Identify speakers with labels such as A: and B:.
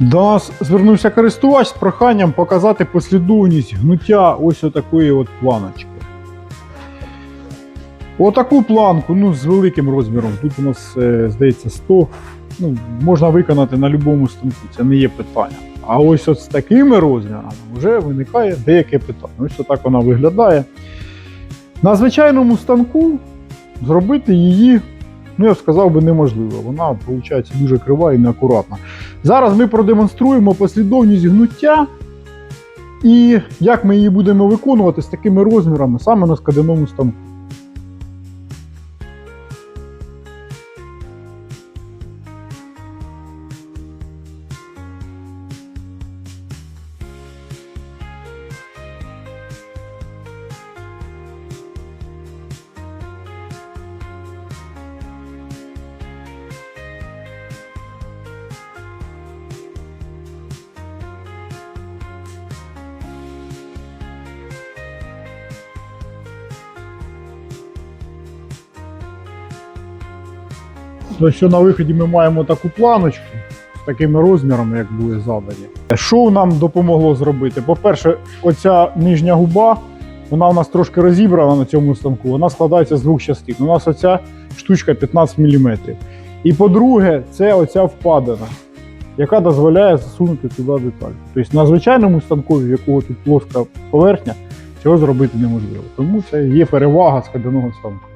A: До нас звернувся користувач з проханням показати послідовність гнуття ось отакої от планочки. Отаку планку, ну, з великим розміром. Тут у нас, е, здається, 100. Ну, можна виконати на будь-якому станку, це не є питання. А ось от з такими розмірами вже виникає деяке питання. Ось отак вона виглядає. На звичайному станку зробити її, ну я б сказав би, неможливо. Вона виходить дуже крива і неакуратна. Зараз ми продемонструємо послідовність гнуття і як ми її будемо виконувати з такими розмірами саме на скаденому станку. То що на виході ми маємо таку планочку з такими розмірами, як були задані. Що нам допомогло зробити? По-перше, оця нижня губа, вона у нас трошки розібрана на цьому станку, вона складається з двох частин. У нас оця штучка 15 мм. І по-друге, це оця впадина, яка дозволяє засунути туди деталь. Тобто на звичайному станкові, в якого тут плоска поверхня, цього зробити неможливо. Тому це є перевага складеного станку.